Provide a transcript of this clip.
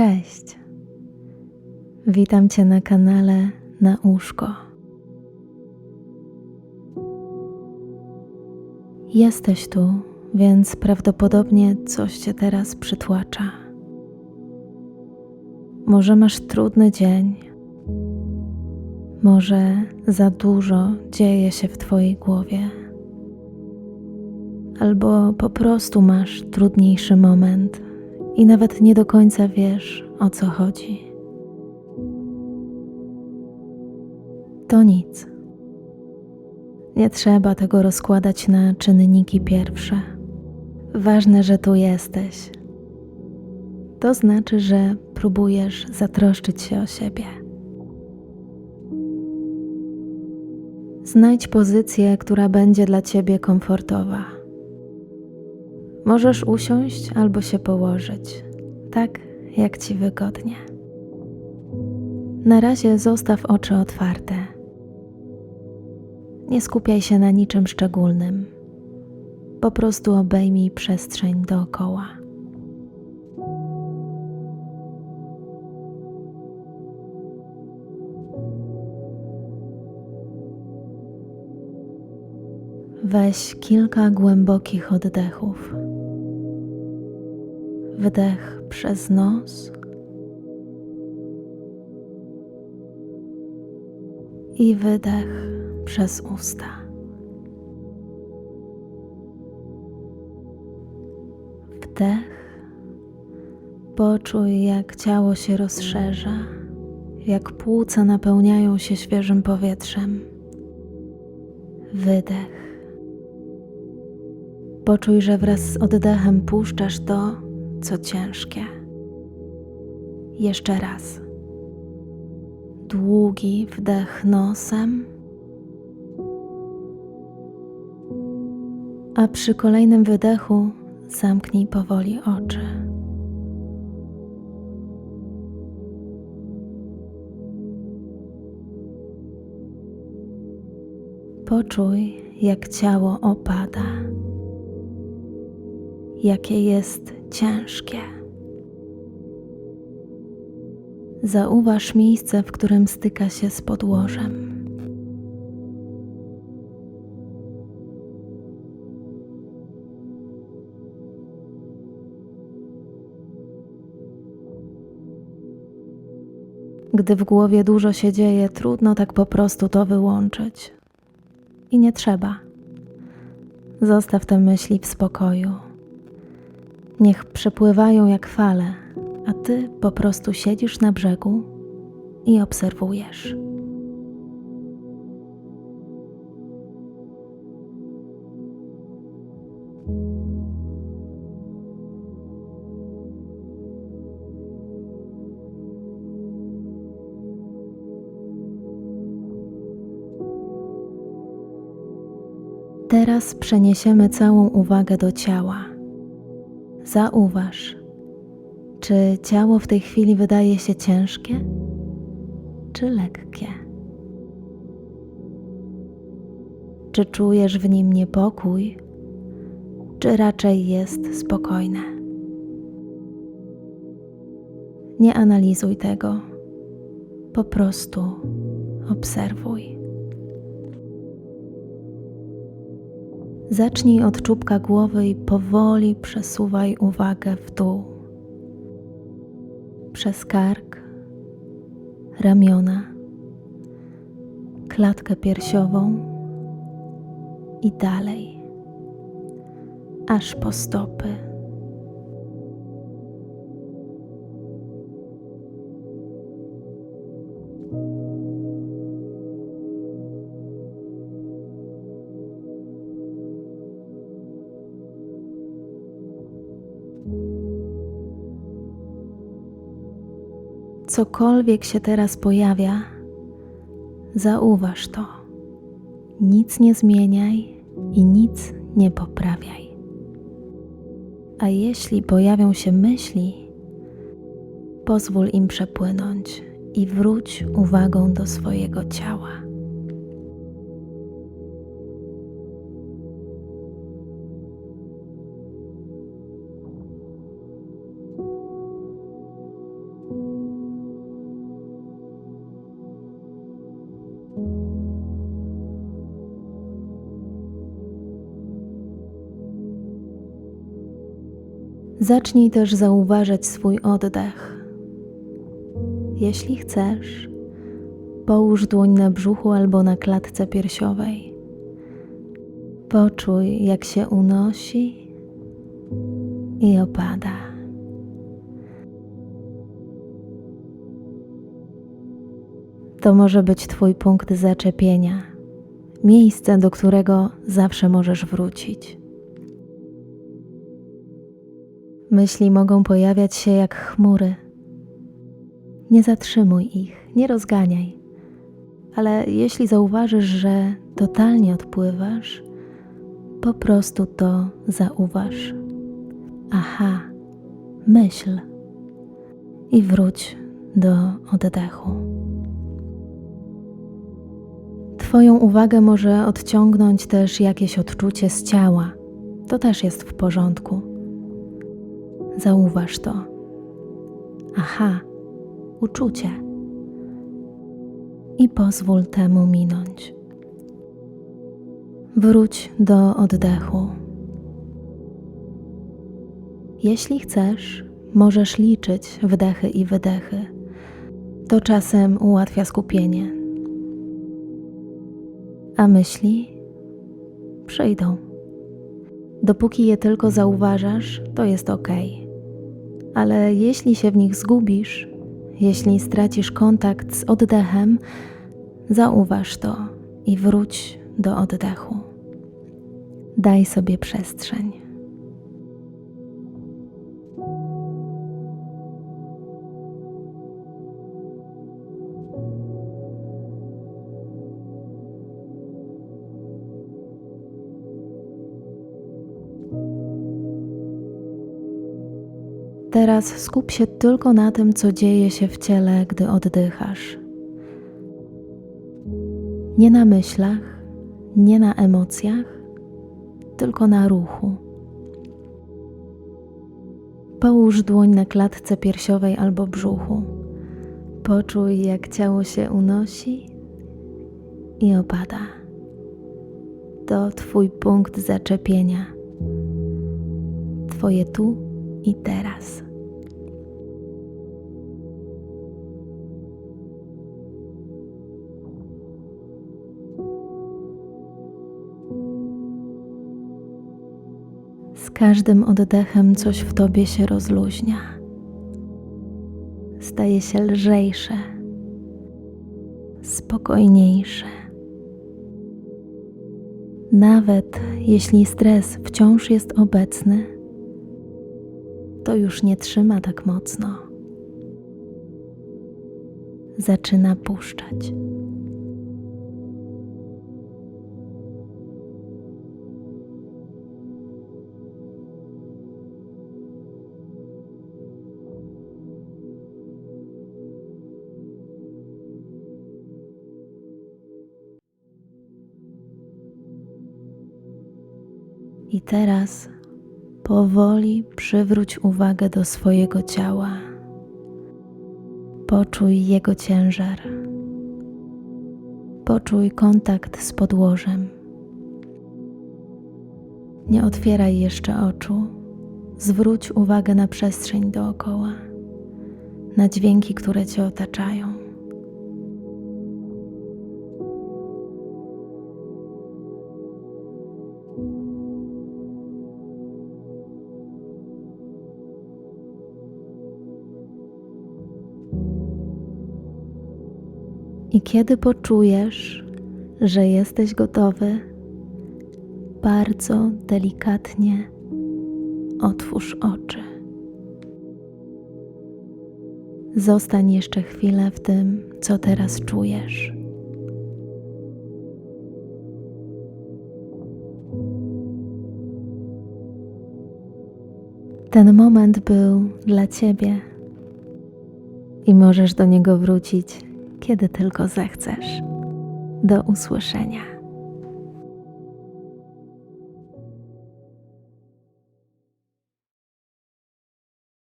Cześć. Witam Cię na kanale Na Łóżko. Jesteś tu, więc prawdopodobnie coś Cię teraz przytłacza. Może masz trudny dzień, może za dużo dzieje się w Twojej głowie, albo po prostu masz trudniejszy moment i nawet nie do końca wiesz o co chodzi. To nic. Nie trzeba tego rozkładać na czynniki pierwsze. Ważne, że tu jesteś. To znaczy, że próbujesz zatroszczyć się o siebie. Znajdź pozycję, która będzie dla ciebie komfortowa. Możesz usiąść albo się położyć, tak jak ci wygodnie. Na razie zostaw oczy otwarte. Nie skupiaj się na niczym szczególnym. Po prostu obejmij przestrzeń dookoła. Weź kilka głębokich oddechów. Wdech przez nos i wydech przez usta. Wdech. Poczuj, jak ciało się rozszerza, jak płuca napełniają się świeżym powietrzem. Wydech. Poczuj, że wraz z oddechem puszczasz to, co ciężkie. Jeszcze raz. Długi wdech nosem, a przy kolejnym wydechu zamknij powoli oczy. Poczuj, jak ciało opada, jakie jest ciężkie. Zauważ miejsce, w którym styka się z podłożem. Gdy w głowie dużo się dzieje, trudno tak po prostu to wyłączyć. I nie trzeba. Zostaw te myśli w spokoju. Niech przepływają jak fale, a ty po prostu siedzisz na brzegu i obserwujesz. Teraz przeniesiemy całą uwagę do ciała. Zauważ, czy ciało w tej chwili wydaje się ciężkie, czy lekkie? Czy czujesz w nim niepokój, czy raczej jest spokojne? Nie analizuj tego, po prostu obserwuj. Zacznij od czubka głowy i powoli przesuwaj uwagę w dół. Przez kark, ramiona, klatkę piersiową i dalej, aż po stopy. Cokolwiek się teraz pojawia, zauważ to. Nic nie zmieniaj i nic nie poprawiaj. A jeśli pojawią się myśli, pozwól im przepłynąć i wróć uwagą do swojego ciała. Zacznij też zauważać swój oddech. Jeśli chcesz, połóż dłoń na brzuchu albo na klatce piersiowej. Poczuj, jak się unosi i opada. To może być Twój punkt zaczepienia, miejsce, do którego zawsze możesz wrócić. Myśli mogą pojawiać się jak chmury. Nie zatrzymuj ich, nie rozganiaj, ale jeśli zauważysz, że totalnie odpływasz, po prostu to zauważ. Aha, myśl i wróć do oddechu. Twoją uwagę może odciągnąć też jakieś odczucie z ciała. To też jest w porządku. Zauważ to. Aha, uczucie. I pozwól temu minąć. Wróć do oddechu. Jeśli chcesz, możesz liczyć wdechy i wydechy. To czasem ułatwia skupienie. A myśli przyjdą. Dopóki je tylko zauważasz, to jest ok. Ale jeśli się w nich zgubisz, jeśli stracisz kontakt z oddechem, zauważ to i wróć do oddechu. Daj sobie przestrzeń. Teraz skup się tylko na tym, co dzieje się w ciele, gdy oddychasz. Nie na myślach, nie na emocjach, tylko na ruchu. Połóż dłoń na klatce piersiowej albo brzuchu. Poczuj, jak ciało się unosi i opada. To Twój punkt zaczepienia. Twoje tu i teraz. Z każdym oddechem coś w tobie się rozluźnia. Staje się lżejsze, spokojniejsze. Nawet jeśli stres wciąż jest obecny, to już nie trzyma tak mocno. Zaczyna puszczać. I teraz powoli przywróć uwagę do swojego ciała. Poczuj jego ciężar. Poczuj kontakt z podłożem. Nie otwieraj jeszcze oczu. Zwróć uwagę na przestrzeń dookoła, na dźwięki, które cię otaczają. I kiedy poczujesz, że jesteś gotowy, bardzo delikatnie otwórz oczy. Zostań jeszcze chwilę w tym, co teraz czujesz. Ten moment był dla Ciebie i możesz do niego wrócić kiedy tylko zechcesz. Do usłyszenia.